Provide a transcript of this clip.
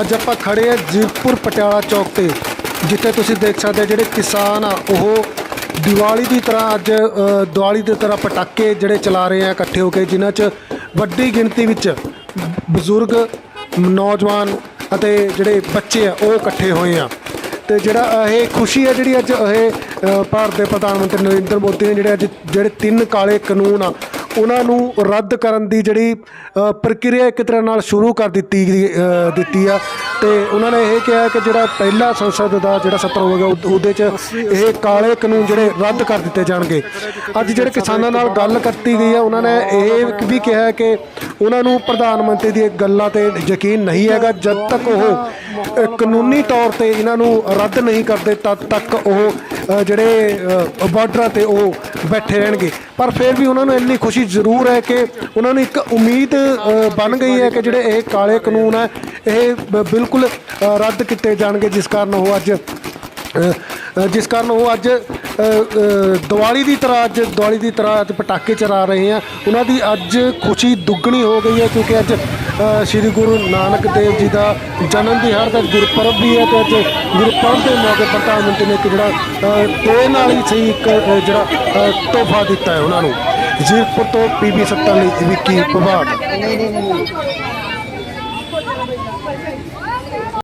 ਅੱਜ ਆਪਾਂ ਖੜੇ ਆ ਜੀਰਪੁਰ ਪਟਿਆਲਾ ਚੌਕ ਤੇ, ਜਿੱਥੇ ਤੁਸੀਂ ਦੇਖ ਸਕਦੇ ਹੋ ਜਿਹੜੇ ਕਿਸਾਨ ਆ, ਉਹ ਦੀਵਾਲੀ ਦੀ ਤਰ੍ਹਾਂ ਅੱਜ ਦੀਵਾਲੀ ਦੀ ਤਰ੍ਹਾਂ ਪਟਾਕੇ ਜਿਹੜੇ ਚਲਾ ਰਹੇ ਆ ਇਕੱਠੇ ਹੋ ਕੇ, ਜਿਨ੍ਹਾਂ 'ਚ ਵੱਡੀ ਗਿਣਤੀ ਵਿੱਚ ਬਜ਼ੁਰਗ, ਨੌਜਵਾਨ ਅਤੇ ਜਿਹੜੇ ਬੱਚੇ ਆ, ਉਹ ਇਕੱਠੇ ਹੋਏ ਆ। ਤੇ ਜਿਹੜਾ ਇਹ ਖੁਸ਼ੀ ਹੈ ਜਿਹੜੀ ਅੱਜ ਇਹ ਭਾਰਤ ਦੇ ਪ੍ਰਧਾਨ ਮੰਤਰੀ ਨਰਿੰਦਰ ਮੋਦੀ ਨੇ ਜਿਹੜੇ ਅੱਜ, ਜਿਹੜੇ ਤਿੰਨ ਕਾਲੇ ਕਾਨੂੰਨ ਆ ਉਹਨਾਂ ਨੂੰ ਰੱਦ ਕਰਨ ਦੀ ਜਿਹੜੀ ਪ੍ਰਕਿਰਿਆ ਇੱਕ ਤਰ੍ਹਾਂ ਨਾਲ ਸ਼ੁਰੂ ਕਰ ਦਿੱਤੀ ਗਈ, ਦਿੱਤੀ ਆ। ਤੇ ਉਹਨਾਂ ਨੇ ਇਹ ਕਿਹਾ ਕਿ ਜਿਹੜਾ ਪਹਿਲਾ ਸੰਸਦ ਦਾ ਜਿਹੜਾ ਸੱਤਰ ਹੋਵੇਗਾ ਉਹ- ਉਹਦੇ 'ਚ ਇਹ ਕਾਲੇ ਕਾਨੂੰਨ ਜਿਹੜੇ ਰੱਦ ਕਰ ਦਿੱਤੇ ਜਾਣਗੇ। ਅੱਜ ਜਿਹੜੇ ਕਿਸਾਨਾਂ ਨਾਲ ਗੱਲ ਕੀਤੀ ਗਈ ਆ ਉਹਨਾਂ ਨੇ ਇਹ ਵੀ ਕਿਹਾ ਕਿ ਉਹਨਾਂ ਨੂੰ ਪ੍ਰਧਾਨ ਮੰਤਰੀ ਦੀ ਗੱਲਾਂ ਤੇ ਯਕੀਨ ਨਹੀਂ ਹੈਗਾ। ਜਦ ਤੱਕ ਉਹ ਕਾਨੂੰਨੀ ਤੌਰ ਤੇ ਇਹਨਾਂ ਨੂੰ ਰੱਦ ਨਹੀਂ ਕਰਦੇ ਤਦ ਤੱਕ ਉਹ ਜਿਹੜੇ ਬਾਰਡਰਾਂ ਤੇ ਉਹ ਬੈਠੇ ਰਹਿਣਗੇ। ਪਰ ਫਿਰ ਵੀ ਉਹਨਾਂ ਨੂੰ ਇੰਨੀ ਖੁਸ਼ੀ ਜ਼ਰੂਰ ਹੈ ਕਿ ਉਹਨਾਂ ਨੂੰ ਇੱਕ ਉਮੀਦ ਬਣ ਗਈ ਹੈ ਕਿ ਜਿਹੜੇ ਇਹ ਕਾਲੇ ਕਾਨੂੰਨ ਹੈ ਇਹ ਬ- ਬਿਲਕੁਲ ਰੱਦ ਕੀਤੇ ਜਾਣਗੇ, ਜਿਸ ਕਾਰਨ ਉਹ ਅੱਜ ਜਿਸ ਕਾਰਨ ਉਹ ਅੱਜ ਦੀਵਾਲੀ ਦੀ ਤਰ੍ਹਾਂ ਅੱਜ, ਦੀਵਾਲੀ ਦੀ ਤਰ੍ਹਾਂ ਅੱਜ ਪਟਾਕੇ ਚਰਾ ਰਹੇ ਆ ਉਹਨਾਂ ਦੀ ਅੱਜ ਖੁਸ਼ੀ ਦੁੱਗਣੀ ਹੋ ਗਈ ਹੈ ਕਿਉਂਕਿ ਅੱਜ ਸ੍ਰੀ ਗੁਰੂ ਨਾਨਕ ਦੇਵ ਜੀ ਦਾ ਜਨਮ ਦਿਹਾੜ ਦਾ ਗੁਰਪੁਰਬ ਵੀ ਹੈ ਤੇ ਅੱਜ ਗੁਰਪੁਰਬ ਦੇ ਮੌਕੇ ਪ੍ਰਧਾਨ ਮੰਤਰੀ ਨੇ ਇੱਕ ਜਿਹੜਾ ਟੋਏ ਨਾਲ ਹੀ ਸਹੀ ਇੱਕ ਜਿਹੜਾ ਤੋਹਫਾ ਦਿੱਤਾ ਹੈ ਉਹਨਾਂ ਨੂੰ। ਜੀਰਪੁਰ ਤੋਂ ਪੀਬੀ ਸੱਤਾ ਲਈ ਵਿੱਕੀ ਪ੍ਰਭਾਤ।